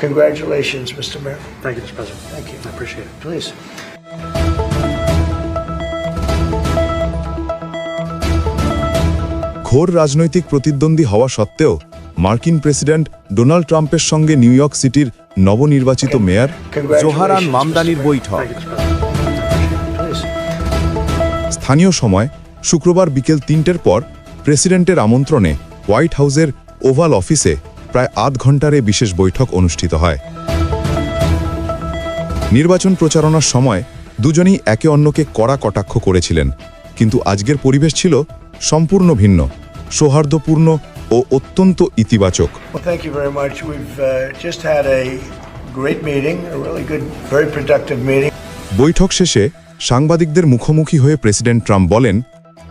Congratulations, Mr. Mayor. Thank you, Mr. President. Thank you. I appreciate it. Please. ঘোর রাজনৈতিক প্রতিদ্বন্দ্বী হওয়া সত্ত্বেও মার্কিন প্রেসিডেন্ট ডোনাল্ড ট্রাম্পের সঙ্গে নিউ ইয়র্ক সিটির নবনির্বাচিত মেয়র জোহারান মামদানির বৈঠক. স্থানীয় সময় শুক্রবার বিকেল তিনটের পর প্রেসিডেন্টের আমন্ত্রণে হোয়াইট হাউসের ওভাল অফিসে প্রায় আধ ঘণ্টার এ বিশেষ বৈঠক অনুষ্ঠিত হয়। নির্বাচন প্রচারণার সময় দুজনেই একে অন্যকে কড়া কটাক্ষ করেছিলেন কিন্তু আজকের পরিবেশ ছিল সম্পূর্ণ ভিন্ন সৌহার্দ্যপূর্ণ ও অত্যন্ত ইতিবাচক। Uh. বৈঠক শেষে সাংবাদিকদের মুখোমুখি হয়ে প্রেসিডেন্ট ট্রাম্প বলেন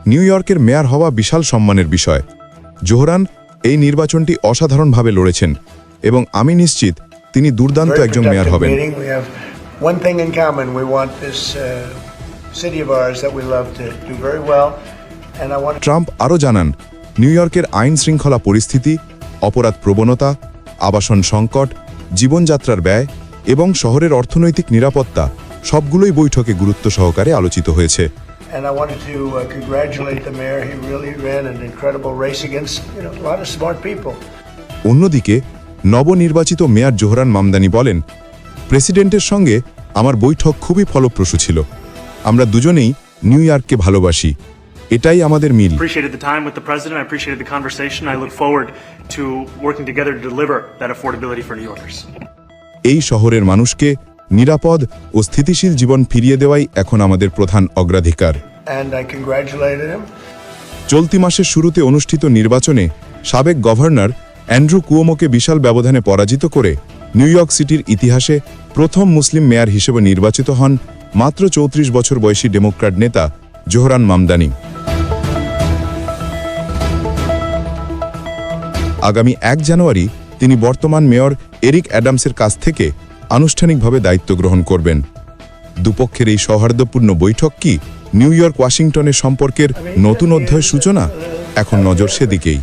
নিউ ইয়র্কের মেয়র হওয়া বিশাল সম্মানের বিষয়। জোহরান এই নির্বাচনটি অসাধারণভাবে লড়েছেন এবং আমি নিশ্চিত তিনি দুর্দান্ত একজন মেয়র হবেন। uh, ট্রাম্প আরও জানান নিউ ইয়র্কের আইন শৃঙ্খলা পরিস্থিতি অপরাধ প্রবণতা আবাসন সংকট জীবনযাত্রার ব্যয় এবং শহরের অর্থনৈতিক নিরাপত্তা সবগুলোই বৈঠকে গুরুত্ব সহকারে আলোচিত হয়েছে। And I wanted to uh, congratulate the mayor. He really ran an incredible race against you know a lot of smart people. অন্যদিকে নবনির্বাচিত মেয়র জোহরান মামদানি বলেন প্রেসিডেন্টের সঙ্গে আমার বৈঠক খুবই ফলপ্রসূ ছিল আমরা দুজনেই নিউ ইয়র্ককে ভালোবাসি এটাই আমাদের মিল Appreciated the time with the president. I appreciated the conversation. I look forward to working together to deliver that affordability for New Yorkers. এই শহরের মানুষকে নিরাপদ ও স্থিতিশীল জীবন ফিরিয়ে দেওয়াই এখন আমাদের প্রধান অগ্রাধিকার. চলতি মাসের শুরুতে অনুষ্ঠিত নির্বাচনে সাবেক গভর্নর অ্যান্ড্রু কুয়োমোকে বিশাল ব্যবধানে পরাজিত করে নিউ ইয়র্ক সিটির ইতিহাসে প্রথম মুসলিম মেয়র হিসেবে নির্বাচিত হন মাত্র চৌত্রিশ বছর বয়সী ডেমোক্র্যাট নেতা জোহরান মামদানি আগামী এক জানুয়ারি তিনি বর্তমান মেয়র এরিক অ্যাডামসের কাছ থেকে আনুষ্ঠানিকভাবে দায়িত্ব গ্রহণ করবেন। দুপক্ষের এই সৌহার্দ্যপূর্ণ বৈঠক কি নিউ ইয়র্ক ওয়াশিংটনের সম্পর্কের নতুন অধ্যায় সূচনা? এখন নজর সেদিকেই।